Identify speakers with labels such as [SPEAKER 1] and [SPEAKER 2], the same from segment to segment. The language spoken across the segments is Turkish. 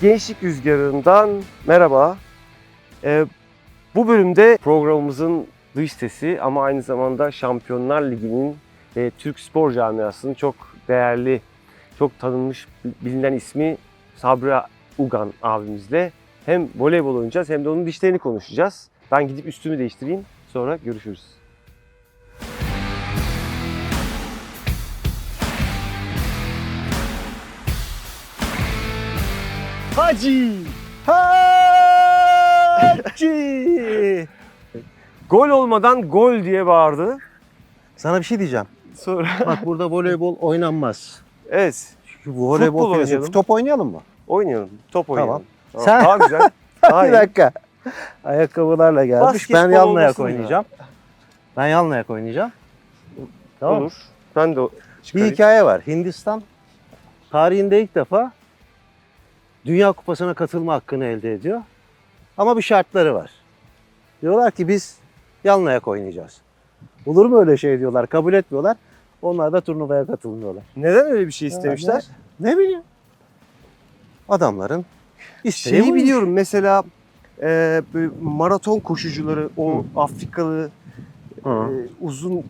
[SPEAKER 1] Gençlik Rüzgarı'ndan merhaba. Ee, bu bölümde programımızın dış sesi ama aynı zamanda Şampiyonlar Ligi'nin ve Türk spor camiasının çok değerli, çok tanınmış, bilinen ismi Sabri Ugan abimizle hem voleybol oynayacağız hem de onun dişlerini konuşacağız. Ben gidip üstümü değiştireyim sonra görüşürüz. Hacı! Hacı! Gol olmadan gol diye bağırdı.
[SPEAKER 2] Sana bir şey diyeceğim.
[SPEAKER 1] Sonra
[SPEAKER 2] Bak burada voleybol oynanmaz.
[SPEAKER 1] evet
[SPEAKER 2] Çünkü bu voleybol
[SPEAKER 1] Futbol oynayalım.
[SPEAKER 2] Top oynayalım mı?
[SPEAKER 1] oynayalım. Top oynayalım.
[SPEAKER 2] Tamam.
[SPEAKER 1] Tamam.
[SPEAKER 2] Sen-
[SPEAKER 1] Daha güzel. Daha
[SPEAKER 2] bir dakika. Ayakkabılarla gelmiş.
[SPEAKER 1] Basketbol
[SPEAKER 2] ben yan ayak oynayacağım. Ben yan ayak oynayacağım. Tamam.
[SPEAKER 1] Olur. Ben de o-
[SPEAKER 2] Bir
[SPEAKER 1] çıkarayım.
[SPEAKER 2] hikaye var. Hindistan tarihinde ilk defa Dünya Kupası'na katılma hakkını elde ediyor. Ama bir şartları var. Diyorlar ki biz yan ayak oynayacağız. Olur mu öyle şey diyorlar. Kabul etmiyorlar. Onlar da turnuvaya katılmıyorlar.
[SPEAKER 1] Neden öyle bir şey istemişler?
[SPEAKER 2] Ne bileyim. Adamların isteği
[SPEAKER 1] Şeyi
[SPEAKER 2] buymuş.
[SPEAKER 1] biliyorum mesela e, maraton koşucuları o
[SPEAKER 2] Hı.
[SPEAKER 1] Afrikalı
[SPEAKER 2] Hı.
[SPEAKER 1] e, uzun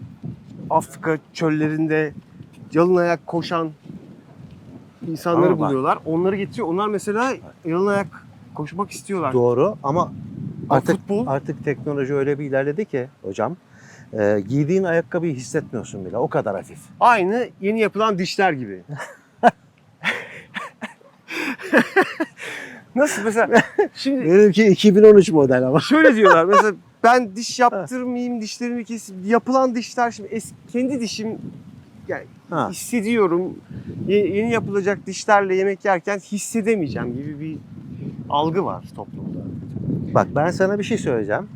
[SPEAKER 1] Afrika çöllerinde yalın ayak koşan insanları
[SPEAKER 2] Ama bak-
[SPEAKER 1] buluyorlar. Onları getiriyor. Onlar mesela yalın ayak koşmak istiyorlar.
[SPEAKER 2] Doğru ama
[SPEAKER 1] Ama
[SPEAKER 2] artık
[SPEAKER 1] futbol
[SPEAKER 2] artık teknoloji öyle bir ilerledi ki hocam e, giydiğin ayakkabıyı hissetmiyorsun bile. O kadar hafif.
[SPEAKER 1] aynı yeni yapılan dişler gibi. Nasıl mesela şimdi
[SPEAKER 2] Benimki 2013 model ama.
[SPEAKER 1] şöyle diyorlar mesela ben diş yaptırmayayım dişlerimi kesip yapılan dişler şimdi eski, kendi dişim yani
[SPEAKER 2] Ha.
[SPEAKER 1] hissediyorum Ye- yeni yapılacak dişlerle yemek yerken hissedemeyeceğim gibi bir algı var toplumda.
[SPEAKER 2] Bak ben sana bir şey söyleyeceğim.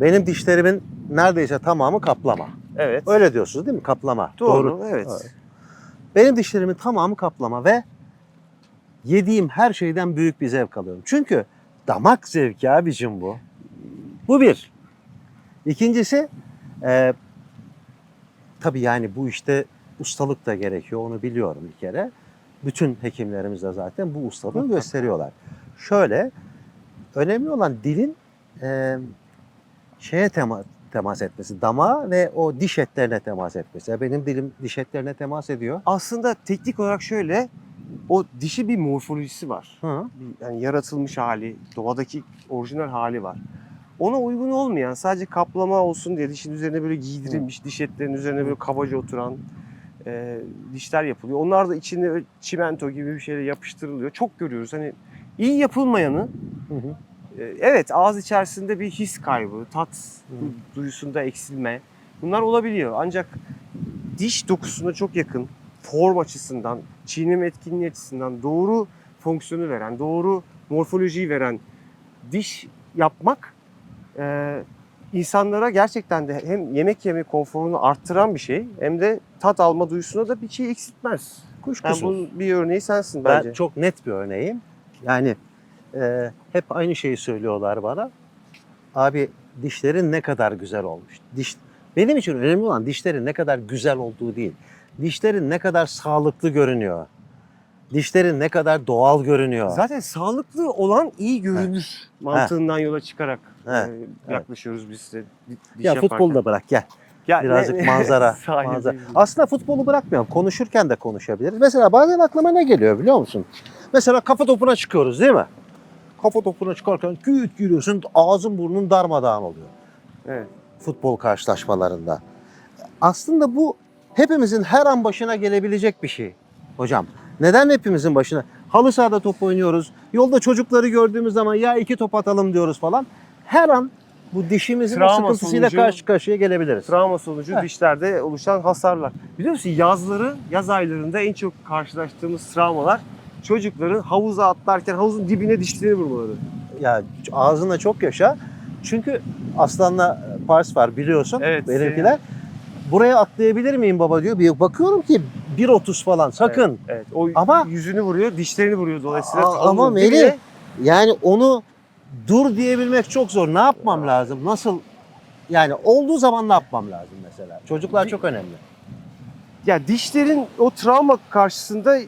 [SPEAKER 2] Benim dişlerimin neredeyse tamamı kaplama.
[SPEAKER 1] Evet.
[SPEAKER 2] Öyle diyorsunuz değil mi? Kaplama.
[SPEAKER 1] Doğru, evet.
[SPEAKER 2] Evet. Benim dişlerimin tamamı kaplama ve yediğim her şeyden büyük bir zevk alıyorum. Çünkü damak zevki abicim bu. Bu bir. İkincisi e, tabii yani bu işte ustalık da gerekiyor onu biliyorum bir kere. Bütün hekimlerimiz de zaten bu ustalığı gösteriyorlar. Şöyle önemli olan dilin e, şeye tema, temas etmesi, damağa ve o diş etlerine temas etmesi. Ya Benim dilim diş etlerine temas ediyor.
[SPEAKER 1] Aslında teknik olarak şöyle o dişi bir morfolojisi var.
[SPEAKER 2] Hı.
[SPEAKER 1] Bir, yani yaratılmış hali, doğadaki orijinal hali var. Ona uygun olmayan sadece kaplama olsun diye dişin üzerine böyle giydirilmiş, diş etlerinin üzerine böyle kabaca oturan e, dişler yapılıyor. Onlar da içine çimento gibi bir şeyle yapıştırılıyor. Çok görüyoruz. Hani iyi yapılmayanı
[SPEAKER 2] Hı hı.
[SPEAKER 1] e, evet ağız içerisinde bir his kaybı, tat du- duyusunda eksilme bunlar olabiliyor. Ancak diş dokusuna çok yakın form açısından, çiğneme etkinliği açısından doğru fonksiyonu veren, doğru morfolojiyi veren diş yapmak e, insanlara gerçekten de hem yemek yeme konforunu arttıran bir şey hem de tat alma duyusuna da bir şey eksiltmez. Yani
[SPEAKER 2] Kuşkusuz.
[SPEAKER 1] bunun bir örneği sensin
[SPEAKER 2] Ben
[SPEAKER 1] bence.
[SPEAKER 2] çok net bir örneğim. Yani e, hep aynı şeyi söylüyorlar bana. Abi dişlerin ne kadar güzel olmuş. Diş benim için önemli olan dişlerin ne kadar güzel olduğu değil. Dişlerin ne kadar sağlıklı görünüyor. Dişlerin ne kadar doğal görünüyor.
[SPEAKER 1] Zaten sağlıklı olan iyi görünür mantığından yola çıkarak
[SPEAKER 2] Evet,
[SPEAKER 1] e, yaklaşıyoruz biz de di- diş
[SPEAKER 2] ya
[SPEAKER 1] yaparken.
[SPEAKER 2] futbolu da bırak gel.
[SPEAKER 1] Ya
[SPEAKER 2] Birazcık
[SPEAKER 1] ne-
[SPEAKER 2] manzara. Manzara.
[SPEAKER 1] değil.
[SPEAKER 2] Aslında futbolu bırakmıyorum. Konuşurken de konuşabiliriz. Mesela bazen aklıma ne geliyor biliyor musun? Mesela kafa topuna çıkıyoruz değil mi? Kafa topuna çıkarken küt giriyorsun ağzın burnun darmadağın oluyor.
[SPEAKER 1] Evet.
[SPEAKER 2] Futbol karşılaşmalarında. Aslında bu hepimizin her an başına gelebilecek bir şey hocam. Neden hepimizin başına? Halı sahada top oynuyoruz. Yolda çocukları gördüğümüz zaman ya iki top atalım diyoruz falan. Her an bu dişimizin
[SPEAKER 1] Travma
[SPEAKER 2] sıkıntısıyla
[SPEAKER 1] sonucu-
[SPEAKER 2] karşı karşıya gelebiliriz.
[SPEAKER 1] Travma sonucu
[SPEAKER 2] Heh.
[SPEAKER 1] dişlerde oluşan hasarlar. Biliyor musun yazları, yaz aylarında en çok karşılaştığımız travmalar çocukların havuza atlarken havuzun dibine dişlerini vurmaları.
[SPEAKER 2] Ya ağzında çok yaşa. Çünkü aslanla pars var biliyorsun
[SPEAKER 1] Evet,
[SPEAKER 2] benimkiler. Buraya atlayabilir miyim baba diyor. Bir bakıyorum ki 1.30 falan sakın.
[SPEAKER 1] Evet. O
[SPEAKER 2] Ama-
[SPEAKER 1] yüzünü vuruyor, dişlerini vuruyor dolayısıyla. Havuzun
[SPEAKER 2] ama Melih- Yani onu dur diyebilmek çok zor. Ne yapmam lazım? Nasıl? Yani olduğu zaman ne yapmam lazım mesela? Çocuklar çok önemli.
[SPEAKER 1] Ya dişlerin o travma karşısında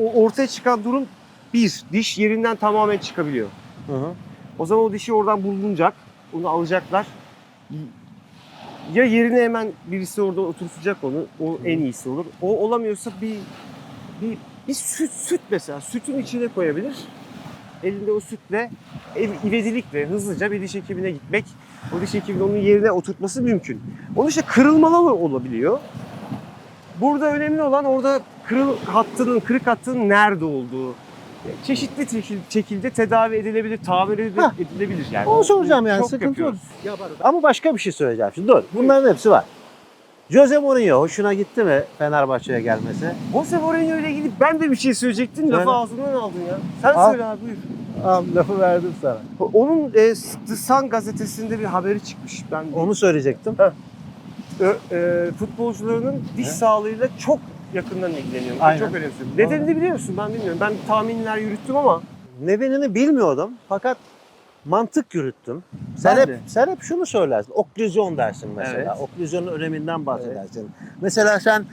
[SPEAKER 1] o ortaya çıkan durum bir diş yerinden tamamen çıkabiliyor.
[SPEAKER 2] Hı hı.
[SPEAKER 1] O zaman o dişi oradan bulunacak. Onu alacaklar. Ya yerine hemen birisi orada oturtacak onu. O en iyisi olur. O olamıyorsa bir bir, bir süt süt mesela sütün içine koyabilir. Elinde o sütle ev- ivedilikle hızlıca bir diş hekimine gitmek. O diş hekiminin onun yerine oturtması mümkün. Onun işte kırılmalı olabiliyor. Burada önemli olan orada kırıl hattının, kırık hattının nerede olduğu. Çeşitli şekil- şekilde tedavi edilebilir, tamir edile- edilebilir yani.
[SPEAKER 2] Onu soracağım yani
[SPEAKER 1] Çok
[SPEAKER 2] sıkıntı yok. Ama başka bir şey söyleyeceğim şimdi. Dur. Bunların hepsi var. Jose Mourinho hoşuna gitti mi Fenerbahçe'ye gelmesi?
[SPEAKER 1] Jose Mourinho ile ilgili ben de bir şey söyleyecektim.
[SPEAKER 2] Söyle.
[SPEAKER 1] Lafı ağzımdan aldın ya. Sen
[SPEAKER 2] Al.
[SPEAKER 1] söyle abi buyur.
[SPEAKER 2] Al lafı verdim sana.
[SPEAKER 1] Onun e, The Sun gazetesinde bir haberi çıkmış. Ben
[SPEAKER 2] Onu söyleyecektim.
[SPEAKER 1] Ö- e, futbolcularının diş
[SPEAKER 2] He?
[SPEAKER 1] sağlığıyla çok yakından ilgileniyorum. Ben
[SPEAKER 2] Aynen.
[SPEAKER 1] Çok önemsiyorum. Nedenini biliyor musun? Ben bilmiyorum. Ben tahminler yürüttüm ama
[SPEAKER 2] Nedenini bilmiyordum fakat mantık yürüttüm. Sen
[SPEAKER 1] Ben
[SPEAKER 2] hep
[SPEAKER 1] de.
[SPEAKER 2] sen hep şunu söylersin. Oklüzyon dersin mesela.
[SPEAKER 1] Evet.
[SPEAKER 2] Oklüzyonun öneminden bahsedersin. Mesela sen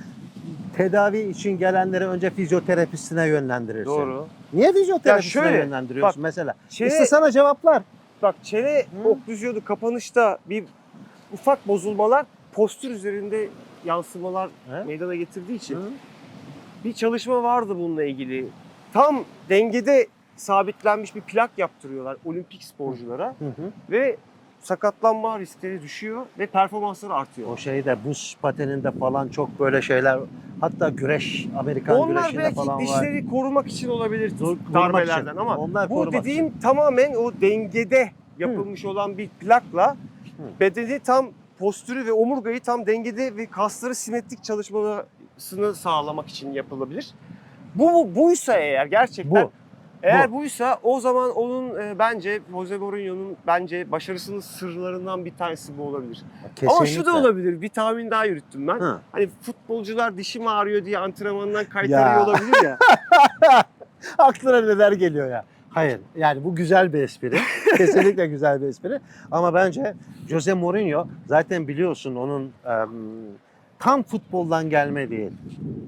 [SPEAKER 2] tedavi için gelenleri önce fizyoterapistine yönlendirirsin. Niye fizyoterapistine
[SPEAKER 1] şöyle,
[SPEAKER 2] yönlendiriyorsun mesela?
[SPEAKER 1] Çene,
[SPEAKER 2] İşte sana cevaplar.
[SPEAKER 1] bak çene
[SPEAKER 2] Hı.
[SPEAKER 1] oklüzyonu kapanışta bir ufak bozulmalar postür üzerinde yansımalar
[SPEAKER 2] He?
[SPEAKER 1] meydana getirdiği için
[SPEAKER 2] Hı.
[SPEAKER 1] bir çalışma vardı bununla ilgili. Tam dengede sabitlenmiş bir plak yaptırıyorlar olimpik sporculara
[SPEAKER 2] Hı hı.
[SPEAKER 1] ve sakatlanma riskleri düşüyor ve performansları artıyor.
[SPEAKER 2] O şeyde buz pateninde falan çok böyle şeyler hatta güreş Amerikan
[SPEAKER 1] Onlar
[SPEAKER 2] güreşinde
[SPEAKER 1] belki
[SPEAKER 2] falan var.
[SPEAKER 1] dişleri korumak için olabilir
[SPEAKER 2] Dur- korumak
[SPEAKER 1] darbelerden
[SPEAKER 2] için.
[SPEAKER 1] ama
[SPEAKER 2] Onlar
[SPEAKER 1] bu
[SPEAKER 2] korumak
[SPEAKER 1] dediğim tamamen o dengede yapılmış olan bir plakla bedeni tam postürü ve omurgayı tam dengede ve kasları simetrik çalışmasını sağlamak için yapılabilir. Bu, bu buysa eğer gerçekten
[SPEAKER 2] Bu.
[SPEAKER 1] eğer buysa o zaman onun e, bence Jose Mourinho'nun bence başarısının sırlarından bir tanesi bu olabilir. Ama şu da
[SPEAKER 2] Kesinlikle.
[SPEAKER 1] olabilir. Bir tahmin daha yürüttüm ben.
[SPEAKER 2] Hı.
[SPEAKER 1] Hani futbolcular dişim ağrıyor diye antrenmandan
[SPEAKER 2] Ya.
[SPEAKER 1] kaytarıyor olabilir ya.
[SPEAKER 2] Aklına neler geliyor ya. Hayır yani bu güzel bir espri. Kesinlikle güzel bir espri. Ama bence Jose Mourinho zaten biliyorsun onun em, tam futboldan gelme değil.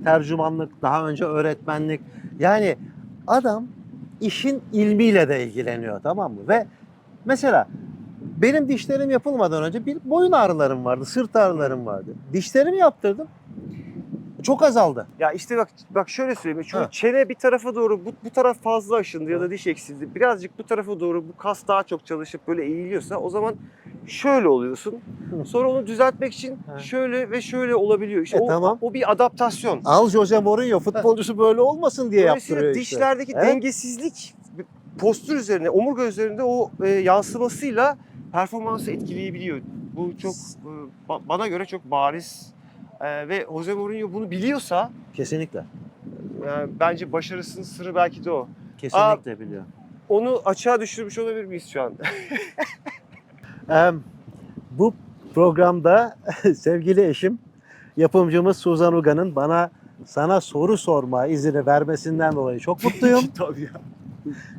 [SPEAKER 2] Tercümanlık, daha önce öğretmenlik. Yani adam işin ilmiyle de ilgileniyor tamam mı? Ve mesela benim dişlerim yapılmadan önce bir boyun ağrılarım vardı, sırt ağrılarım vardı. Dişlerimi yaptırdım. Çok azaldı.
[SPEAKER 1] Ya işte bak bak şöyle söyleyeyim. Şu
[SPEAKER 2] Ha.
[SPEAKER 1] çene bir tarafa doğru bu, bu taraf fazla aşındı ya da diş eksildi. Birazcık bu tarafa doğru bu kas daha çok çalışıp böyle eğiliyorsa o zaman şöyle oluyorsun. Sonra onu düzeltmek için
[SPEAKER 2] Ha.
[SPEAKER 1] şöyle ve şöyle olabiliyor. İşte
[SPEAKER 2] E,
[SPEAKER 1] o,
[SPEAKER 2] tamam.
[SPEAKER 1] o bir adaptasyon.
[SPEAKER 2] Al Jose Mourinho futbolcusu böyle olmasın diye yaptırıyor işte.
[SPEAKER 1] dişlerdeki
[SPEAKER 2] Evet.
[SPEAKER 1] dengesizlik postür üzerine, omurga üzerinde o e, yansımasıyla performansı etkileyebiliyor. Bu çok e, ba- bana göre çok bariz E, ve Jose Mourinho bunu biliyorsa
[SPEAKER 2] Kesinlikle.
[SPEAKER 1] e, bence başarısının sırrı belki de o.
[SPEAKER 2] Kesinlikle biliyor.
[SPEAKER 1] Onu açığa düşürmüş olabilir miyiz şu an?
[SPEAKER 2] Em, bu programda sevgili eşim, yapımcımız Suzan Uga'nın bana sana soru sorma izini vermesinden dolayı çok mutluyum.
[SPEAKER 1] Tabii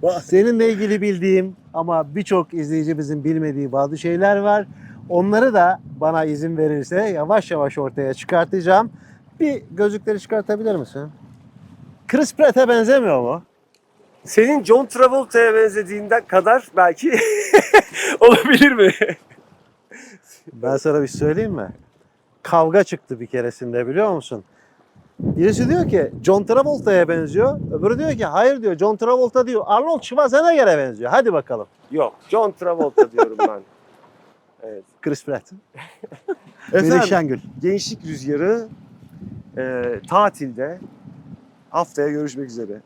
[SPEAKER 1] ya.
[SPEAKER 2] Seninle ilgili bildiğim ama birçok izleyicimizin bilmediği bazı şeyler var. Onları da bana izin verirse yavaş yavaş ortaya çıkartacağım. Bir gözlükleri çıkartabilir misin? Chris Pratt'e benzemiyor mu?
[SPEAKER 1] Senin John Travolta'ya benzediğinden kadar belki olabilir mi?
[SPEAKER 2] Ben sana bir şey söyleyeyim mi? Kavga çıktı bir keresinde biliyor musun? Birisi diyor ki John Travolta'ya benziyor. Öbürü diyor ki hayır diyor John Travolta diyor Arnold Schwarzenegger'e benziyor. Hadi bakalım.
[SPEAKER 1] Yok, John Travolta diyorum ben. Evet.
[SPEAKER 2] Chris Pratt. Melih Şengül.
[SPEAKER 1] Gençlik Rüzgarı e, tatilde haftaya görüşmek üzere.